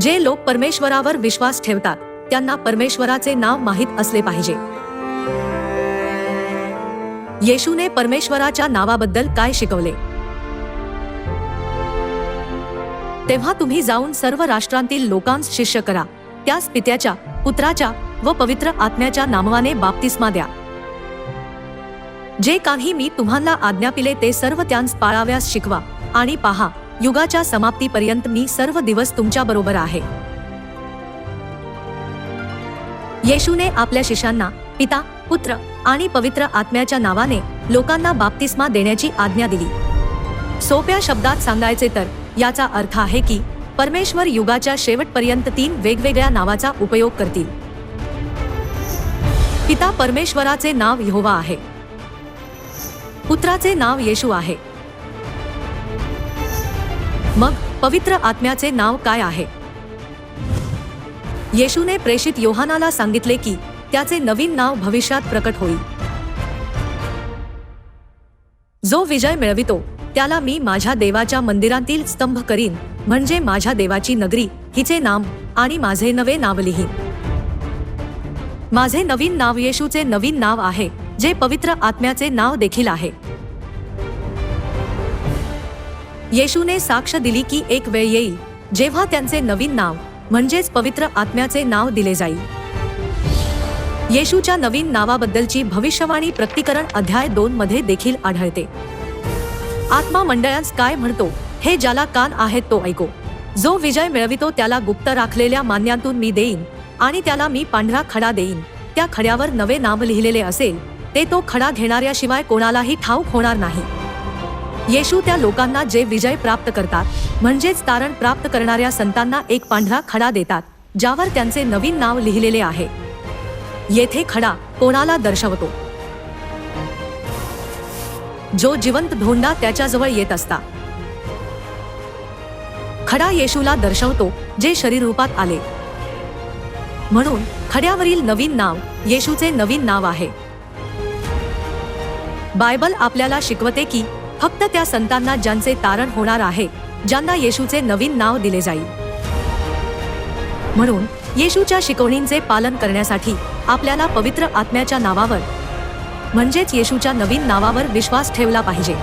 जे लोक परमेश्वरावर विश्वास ठेवतात त्यांना परमेश्वराचे नाव माहीत असले पाहिजे. येशूने परमेश्वराच्या नावाबद्दल काय शिकवले? तेव्हा तुम्ही जाऊन सर्व राष्ट्रांतील लोकांस शिष्य करा. त्यास पित्याच्या पुत्राच्या व पवित्र आत्म्याच्या नामवाने बाप्तिस्मा द्या. जे काही मी तुम्हाला आज्ञापिले ते सर्व त्यांस पाळाव्यास शिकवा आणि पहा युगाच्या समाप्तीपर्यंत मी सर्व दिवस तुमच्या बरोबर आहे. येशूने आपल्या शिष्यांना पिता पुत्र आणि पवित्र आत्म्याच्या नावाने लोकांना बाप्तिस्मा देण्याची आज्ञा दिली. सोप्या शब्दात सांगायचे तर याचा अर्थ आहे की परमेश्वर युगाच्या शेवटपर्यंत तीन वेगवेगळ्या नावाचा उपयोग करतील. पिता परमेश्वराचे नाव यहोवा आहे. पुत्राचे नाव येशू आहे. मग पवित्र आत्म्याचे नाव काय आहे? येशूने प्रेषित योहानाला सांगितले की त्याचे नवीन नाव भविष्यात प्रकट होईल. जो विजय मिळवितो त्याला मी माझ्या देवाच्या मंदिरातील स्तंभ करीन म्हणजे माझ्या देवाची नगरी हिचे नाम आणि माझे नवे नाव लिहीन. माझे नवीन नाव येशूचे नवीन नाव आहे जे पवित्र आत्म्याचे नाव देखील आहे. येशूने साक्ष दिली की एक वेळ येईल जेव्हा त्यांचे नवीन नाव म्हणजेच पवित्र आत्म्याचे नाव दिले जाईल. येशूच्या नवीन नावाबद्दलची भविष्यवाणी प्रकटीकरण अध्याय दोन मध्ये देखील आढळते. आत्मा मंडळांस काय म्हणतो हे ज्याला कान आहेत तो ऐको. जो विजय मिळवितो त्याला गुप्त राखलेल्या मान्यांतून मी देईन आणि त्याला मी पांढरा खडा देईन. त्या खड्यावर नवे नाव लिहिलेले असेल ते तो खडा घेणाऱ्याशिवाय कोणालाही ठाऊक होणार नाही. येशू त्या लोकांना जे विजय प्राप्त करतात म्हणजेच तारण प्राप्त करणाऱ्या संतांना एक पांढरा खडा देतात ज्यावर त्यांचे नवीन नाव लिहिलेले आहे. येथे खडा कोणाला दर्शवतो? जो जिवंत धोंडा त्याच्याजवळ येत असता. खडा येशूला दर्शवतो जे शरीर रूपात आले. म्हणून खड्यावरील नवीन नाव येशूचे नवीन नाव आहे. बायबल आपल्याला शिकवते की फक्त त्या संतांना ज्यांचे तारण होणार आहे ज्यांना येशूचे नवीन नाव दिले जाईल. म्हणून येशूच्या शिकवणींचे पालन करण्यासाठी आपल्याला पवित्र आत्म्याच्या नावावर म्हणजेच येशूच्या नवीन नावावर विश्वास ठेवला पाहिजे.